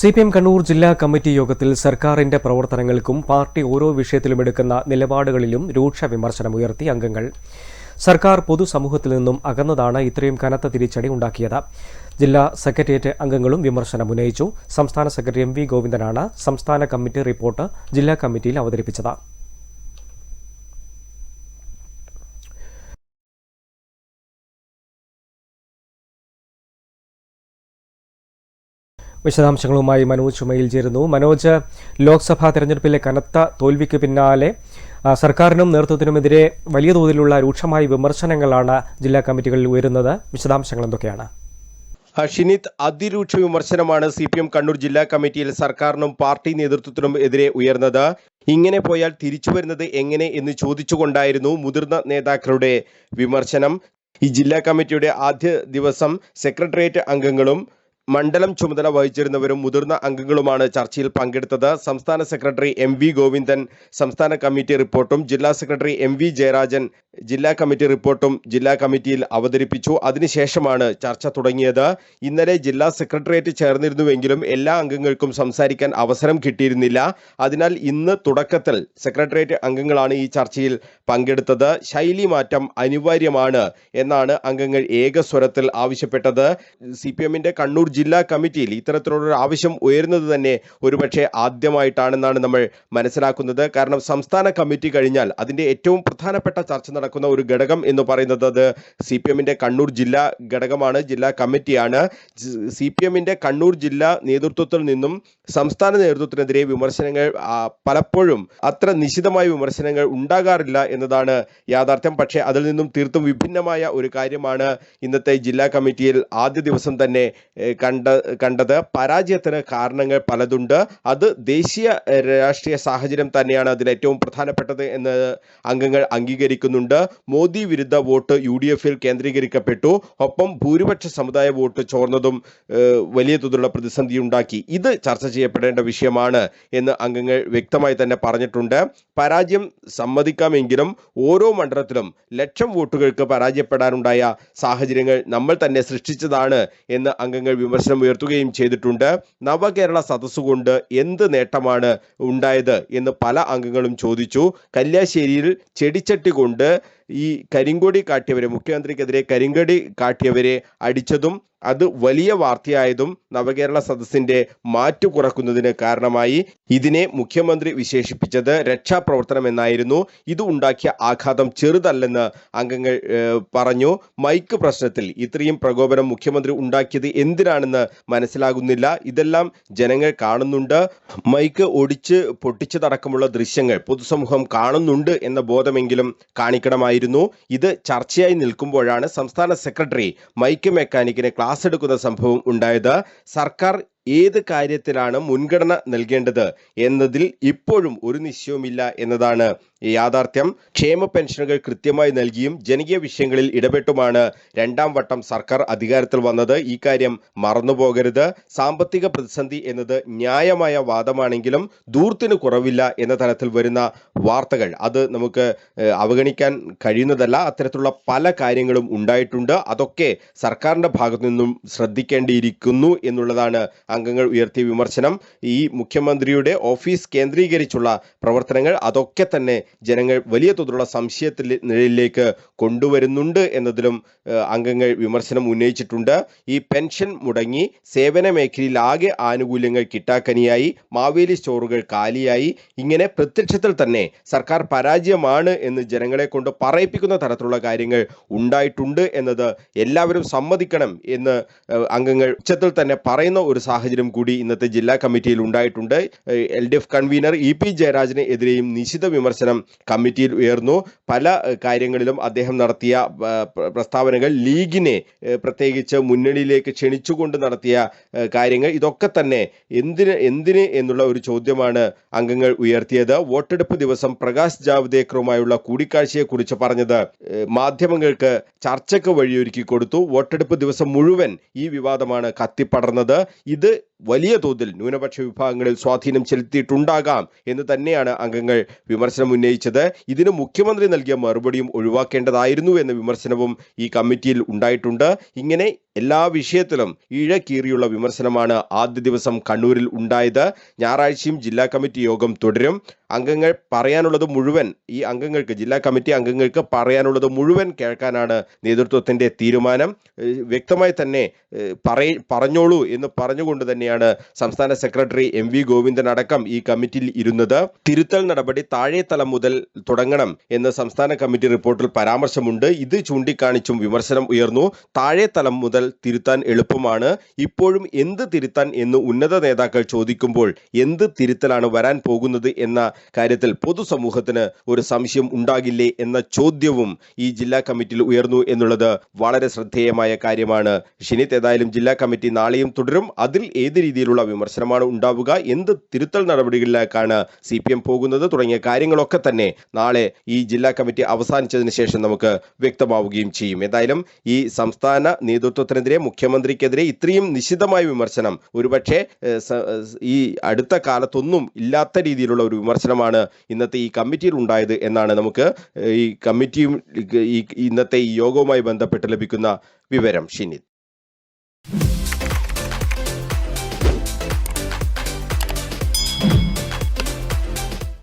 C P M Kannur ജില്ലാ committee യോഗത്തിൽ സർക്കാരിന്റെ പ്രവർത്തനങ്ങൾക്കും പാർട്ടി ഓരോ വിഷയത്തിലും എടുക്കുന്ന നിലപാടുകളിലും രൂക്ഷ വിമർശനമുയർത്തി അംഗങ്ങൾ. സർക്കാർ പൊതുസമൂഹത്തിൽ നിന്നും അകന്നതാണ് ഇത്രയും കനത്ത തിരിച്ചടി ഉണ്ടാക്കിയത്. ജില്ലാ സെക്രട്ടേറിയറ്റ് അംഗങ്ങളും വിമർശനം ഉന്നയിച്ചു. സംസ്ഥാന സെക്രട്ടറി എം വി ഗോവിന്ദനാണ് സംസ്ഥാന കമ്മിറ്റി റിപ്പോർട്ട് ജില്ലാ കമ്മിറ്റിയിൽ അവതരിപ്പിച്ചത്. വിശദാംശങ്ങളുമായി മനോജ് ചുമയിൽ ചേരുന്നു. മനോജ് ലോക്സഭാ തെരഞ്ഞെടുപ്പിലെ കനത്ത തോൽവിക്ക് പിന്നാലെ സർക്കാരിനും നേതൃത്വത്തിനുമെതിരെ വലിയ തോതിലുള്ള രൂക്ഷമായ വിമർശനങ്ങളാണ് ജില്ലാ കമ്മിറ്റികളിൽ ഉയരുന്നത്. വിശദാംശങ്ങൾ എന്തൊക്കെയാണ്? ഷിനിത് അതിരൂക്ഷ വിമർശനമാണ് സി പി എം കണ്ണൂർ ജില്ലാ കമ്മിറ്റിയിൽ സർക്കാരിനും പാർട്ടി നേതൃത്വത്തിനും എതിരെ ഉയർന്നത്. ഇങ്ങനെ പോയാൽ തിരിച്ചു വരുന്നത് എങ്ങനെ എന്ന് ചോദിച്ചുകൊണ്ടായിരുന്നു മുതിർന്ന നേതാക്കളുടെ വിമർശനം. ഈ ജില്ലാ കമ്മിറ്റിയുടെ ആദ്യ ദിവസം സെക്രട്ടേറിയറ്റ് അംഗങ്ങളും മണ്ഡലം ചുമതല വഹിച്ചിരുന്നവരും മുതിർന്ന അംഗങ്ങളുമാണ് ചർച്ചയിൽ പങ്കെടുത്തത്. സംസ്ഥാന സെക്രട്ടറി എം വി ഗോവിന്ദൻ സംസ്ഥാന കമ്മിറ്റി റിപ്പോർട്ടും ജില്ലാ സെക്രട്ടറി എം വി ജയരാജൻ ജില്ലാ കമ്മിറ്റി റിപ്പോർട്ടും ജില്ലാ കമ്മിറ്റിയിൽ അവതരിപ്പിച്ചു. അതിനുശേഷമാണ് ചർച്ച തുടങ്ങിയത്. ഇന്നലെ ജില്ലാ സെക്രട്ടേറിയറ്റ് ചേർന്നിരുന്നുവെങ്കിലും എല്ലാ അംഗങ്ങൾക്കും സംസാരിക്കാൻ അവസരം കിട്ടിയിരുന്നില്ല. അതിനാൽ ഇന്ന് തുടക്കത്തിൽ സെക്രട്ടേറിയറ്റ് അംഗങ്ങളാണ് ഈ ചർച്ചയിൽ പങ്കെടുത്തത്. ശൈലി മാറ്റം അനിവാര്യമാണ് എന്നാണ് അംഗങ്ങൾ ഏകസ്വരത്തിൽ ആവശ്യപ്പെട്ടത്. സി കണ്ണൂർ ജില്ലാ കമ്മിറ്റിയിൽ ഇത്തരത്തിലുള്ളൊരു ആവശ്യം ഉയരുന്നത് തന്നെ ഒരുപക്ഷെ ആദ്യമായിട്ടാണെന്നാണ് നമ്മൾ മനസ്സിലാക്കുന്നത്. കാരണം സംസ്ഥാന കമ്മിറ്റി കഴിഞ്ഞാൽ അതിന്റെ ഏറ്റവും പ്രധാനപ്പെട്ട ചർച്ച നടക്കുന്ന ഒരു ഘടകം എന്ന് പറയുന്നത് അത് സി പി എമ്മിന്റെ കണ്ണൂർ ജില്ലാ ഘടകമാണ് ജില്ലാ കമ്മിറ്റിയാണ്. സി പി എമ്മിന്റെ കണ്ണൂർ ജില്ലാ നേതൃത്വത്തിൽ നിന്നും സംസ്ഥാന നേതൃത്വത്തിനെതിരെ വിമർശനങ്ങൾ പലപ്പോഴും അത്ര നിശിതമായ വിമർശനങ്ങൾ ഉണ്ടാകാറില്ല എന്നതാണ് യാഥാർത്ഥ്യം. പക്ഷേ അതിൽ നിന്നും തീർത്തും വിഭിന്നമായ ഒരു കാര്യമാണ് ഇന്നത്തെ ജില്ലാ കമ്മിറ്റിയിൽ ആദ്യ ദിവസം തന്നെ കണ്ട കണ്ടത്. പരാജയത്തിന് കാരണങ്ങൾ പലതുണ്ട്. അത് ദേശീയ രാഷ്ട്രീയ സാഹചര്യം തന്നെയാണ് അതിൽ ഏറ്റവും പ്രധാനപ്പെട്ടത് എന്ന് അംഗങ്ങൾ അംഗീകരിക്കുന്നുണ്ട്. മോദി വിരുദ്ധ വോട്ട് യു ഡി എഫിൽ കേന്ദ്രീകരിക്കപ്പെട്ടു. ഒപ്പം ഭൂരിപക്ഷ സമുദായ വോട്ട് ചോർന്നതും വലിയ തോതിലുള്ള പ്രതിസന്ധി ഉണ്ടാക്കി. ഇത് ചർച്ച ചെയ്യപ്പെടേണ്ട വിഷയമാണ് എന്ന് അംഗങ്ങൾ വ്യക്തമായി തന്നെ പറഞ്ഞിട്ടുണ്ട്. പരാജയം സമ്മതിക്കാമെങ്കിലും ഓരോ മണ്ഡലത്തിലും ലക്ഷം വോട്ടുകൾക്ക് പരാജയപ്പെടാനുണ്ടായ സാഹചര്യങ്ങൾ നമ്മൾ തന്നെ സൃഷ്ടിച്ചതാണ് എന്ന് അംഗങ്ങൾ വിമർശനം ഉയർത്തുകയും ചെയ്തിട്ടുണ്ട്. നവകേരള സദസ്സുകൊണ്ട് എന്ത് നേട്ടമാണ് ഉണ്ടായത് എന്ന് പല അംഗങ്ങളും ചോദിച്ചു. കല്യാശ്ശേരിയിൽ ചെടിച്ചട്ടി കൊണ്ട് ഈ കരിങ്കൊടി കാട്ടിയവരെ മുഖ്യമന്ത്രിക്കെതിരെ കരിങ്കൊടി കാട്ടിയവരെ അടിച്ചതും അത് വലിയ വാർത്തയായതും നവകേരള സദസ്സിന്റെ മാറ്റു കുറക്കുന്നതിന് കാരണമായി ഇതിനെ മുഖ്യമന്ത്രി വിശേഷിപ്പിച്ചത് രക്ഷാപ്രവർത്തനം എന്നായിരുന്നു. ഇത് ഉണ്ടാക്കിയ ആഘാതം ചെറുതല്ലെന്ന് അംഗങ്ങൾ പറഞ്ഞു. മൈക്ക് പ്രശ്നത്തിൽ ഇത്രയും പ്രകോപനം മുഖ്യമന്ത്രി ഉണ്ടാക്കിയത് എന്തിനാണെന്ന് മനസ്സിലാകുന്നില്ല. ഇതെല്ലാം ജനങ്ങൾ കാണുന്നുണ്ട്. മൈക്ക് ഒടിച്ച് പൊട്ടിച്ചതടക്കമുള്ള ദൃശ്യങ്ങൾ പൊതുസമൂഹം കാണുന്നുണ്ട് എന്ന ബോധമെങ്കിലും കാണിക്കണമായിരുന്നു ഇത് ചർച്ചയായി നിൽക്കുമ്പോഴാണ് സംസ്ഥാന സെക്രട്ടറി മൈക്ക് മെക്കാനിക്കിനെ ക്ലാസ് എടുക്കുന്ന സംഭവം ഉണ്ടായത്. സർക്കാർ ഏത് കാര്യത്തിലാണ് മുൻഗണന നൽകേണ്ടത് എന്നതിൽ ഇപ്പോഴും ഒരു നിശ്ചയവുമില്ല എന്നതാണ് യാഥാർത്ഥ്യം ക്ഷേമ പെൻഷനുകൾ കൃത്യമായി നൽകിയും ജനകീയ വിഷയങ്ങളിൽ ഇടപെട്ടുമാണ് രണ്ടാം വട്ടം സർക്കാർ അധികാരത്തിൽ വന്നത്. ഈ കാര്യം മറന്നുപോകരുത്. സാമ്പത്തിക പ്രതിസന്ധി എന്നത് ന്യായമായ വാദമാണെങ്കിലും ദൂർത്തിന് കുറവില്ല എന്ന തരത്തിൽ വരുന്ന വാർത്തകൾ അത് നമുക്ക് അവഗണിക്കാൻ കഴിയുന്നതല്ല. അത്തരത്തിലുള്ള പല കാര്യങ്ങളും ഉണ്ടായിട്ടുണ്ട്. അതൊക്കെ സർക്കാരിന്റെ ഭാഗത്തു നിന്നും ശ്രദ്ധിക്കേണ്ടിയിരിക്കുന്നു എന്നുള്ളതാണ് അംഗങ്ങൾ ഉയർത്തിയ വിമർശനം. ഈ മുഖ്യമന്ത്രിയുടെ ഓഫീസ് കേന്ദ്രീകരിച്ചുള്ള പ്രവർത്തനങ്ങൾ അതൊക്കെ തന്നെ ജനങ്ങൾ വലിയ തോതിലുള്ള സംശയത്തിൽ നിലയിലേക്ക് കൊണ്ടുവരുന്നുണ്ട് എന്നതിലും അംഗങ്ങൾ വിമർശനം ഉന്നയിച്ചിട്ടുണ്ട്. ഈ പെൻഷൻ മുടങ്ങി സേവന മേഖലയിൽ ആകെ ആനുകൂല്യങ്ങൾ കിട്ടാക്കനിയായി. മാവേലി സ്റ്റോറുകൾ കാലിയായി. ഇങ്ങനെ പ്രത്യക്ഷത്തിൽ തന്നെ സർക്കാർ പരാജയമാണ് എന്ന് ജനങ്ങളെ കൊണ്ട് പറയിപ്പിക്കുന്ന തരത്തിലുള്ള കാര്യങ്ങൾ ഉണ്ടായിട്ടുണ്ട് എന്നത് എല്ലാവരും സമ്മതിക്കണം എന്ന് അംഗങ്ങൾ ഉച്ചത്തിൽ തന്നെ പറയുന്ന ഒരു സാഹചര്യം കൂടി ഇന്നത്തെ ജില്ലാ കമ്മിറ്റിയിൽ ഉണ്ടായിട്ടുണ്ട്. L D F convener E P ജയരാജനെതിരെയും നിശിത വിമർശനം കമ്മിറ്റിയിൽ ഉയർന്നു. പല കാര്യങ്ങളിലും അദ്ദേഹം നടത്തിയ പ്രസ്താവനകൾ ലീഗിനെ പ്രത്യേകിച്ച് മുന്നണിയിലേക്ക് ക്ഷണിച്ചുകൊണ്ട് നടത്തിയ കാര്യങ്ങൾ ഇതൊക്കെ തന്നെ എന്തിന് എന്തിന് എന്നുള്ള ഒരു ചോദ്യമാണ് അംഗങ്ങൾ ഉയർത്തിയത്. വോട്ടെടുപ്പ് ദിവസം പ്രകാശ് ജാവ്ദേക്കറുമായുള്ള കൂടിക്കാഴ്ചയെക്കുറിച്ച് പറഞ്ഞത് മാധ്യമങ്ങൾക്ക് ചർച്ചയ്ക്ക് വഴിയൊരുക്കി കൊടുത്തു. വോട്ടെടുപ്പ് ദിവസം മുഴുവൻ ഈ വിവാദമാണ് കത്തിപ്പടർന്നത്. ഇത് വലിയ തോതിൽ ന്യൂനപക്ഷ വിഭാഗങ്ങളിൽ സ്വാധീനം ചെലുത്തിയിട്ടുണ്ടാകാം എന്ന് തന്നെയാണ് അംഗങ്ങൾ വിമർശനം ഉന്നയിച്ചത്. ഇതിന് മുഖ്യമന്ത്രി നൽകിയ മറുപടിയും ഒഴിവാക്കേണ്ടതായിരുന്നു എന്ന വിമർശനവും ഈ കമ്മിറ്റിയിൽ ഉണ്ടായിട്ടുണ്ട്. ഇങ്ങനെ എല്ലാ വിഷയത്തിലും ഇഴക്കീറിയുള്ള വിമർശനമാണ് ആദ്യ ദിവസം കണ്ണൂരിൽ ഉണ്ടായത്. ഞായറാഴ്ചയും ജില്ലാ കമ്മിറ്റി യോഗം തുടരും. അംഗങ്ങൾ പറയാനുള്ളത് മുഴുവൻ ഈ അംഗങ്ങൾക്ക് ജില്ലാ കമ്മിറ്റി അംഗങ്ങൾക്ക് പറയാനുള്ളത് മുഴുവൻ കേൾക്കാനാണ് നേതൃത്വത്തിന്റെ തീരുമാനം. വ്യക്തമായി തന്നെ പറയ പറഞ്ഞോളൂ എന്ന് പറഞ്ഞുകൊണ്ട് തന്നെയാണ് സംസ്ഥാന സെക്രട്ടറി എം വി ഗോവിന്ദൻ അടക്കം ഈ കമ്മിറ്റിയിൽ ഇരുന്നത്. തിരുത്തൽ നടപടി താഴെ തലം മുതൽ തുടങ്ങണം എന്ന് സംസ്ഥാന കമ്മിറ്റി റിപ്പോർട്ടിൽ പരാമർശമുണ്ട്. ഇത് ചൂണ്ടിക്കാണിച്ചും വിമർശനം ഉയർന്നു. താഴെ തലം മുതൽ തിരുത്താൻ എളുപ്പമാണ്. ഇപ്പോഴും എന്ത് തിരുത്താൻ എന്ന് ഉന്നത നേതാക്കൾ ചോദിക്കുമ്പോൾ എന്ത് തിരുത്തലാണ് വരാൻ പോകുന്നത് എന്ന കാര്യത്തിൽ പൊതുസമൂഹത്തിന് ഒരു സംശയം ഉണ്ടാകില്ലേ എന്ന ചോദ്യവും ഈ ജില്ലാ കമ്മിറ്റിയിൽ ഉയർന്നു എന്നുള്ളത് വളരെ ശ്രദ്ധേയമായ കാര്യമാണ്. ഷിനിത് ഏതായാലും ജില്ലാ കമ്മിറ്റി നാളെയും തുടരും. അതിൽ ഏത് രീതിയിലുള്ള വിമർശനമാണ് ഉണ്ടാവുക എന്ത് തിരുത്തൽ നടപടികളിലേക്കാണ് സി പി എം പോകുന്നത് തുടങ്ങിയ കാര്യങ്ങളൊക്കെ തന്നെ നാളെ ഈ ജില്ലാ കമ്മിറ്റി അവസാനിച്ചതിന് ശേഷം നമുക്ക് വ്യക്തമാവുകയും ചെയ്യും. ഏതായാലും ഈ സംസ്ഥാന നേതൃത്വത്തിനെതിരെ മുഖ്യമന്ത്രിക്കെതിരെ ഇത്രയും നിശിതമായ വിമർശനം. ഒരുപക്ഷെ ഈ അടുത്ത കാലത്തൊന്നും ഇല്ലാത്ത രീതിയിലുള്ള ഒരു വിമർശനമാണ് ഇന്നത്തെ ഈ കമ്മിറ്റിയിൽ ഉണ്ടായത് എന്നാണ് നമുക്ക് ഈ കമ്മിറ്റിയും ഇന്നത്തെ ഈ യോഗവുമായി ബന്ധപ്പെട്ട് ലഭിക്കുന്ന വിവരം ഷിനിത്.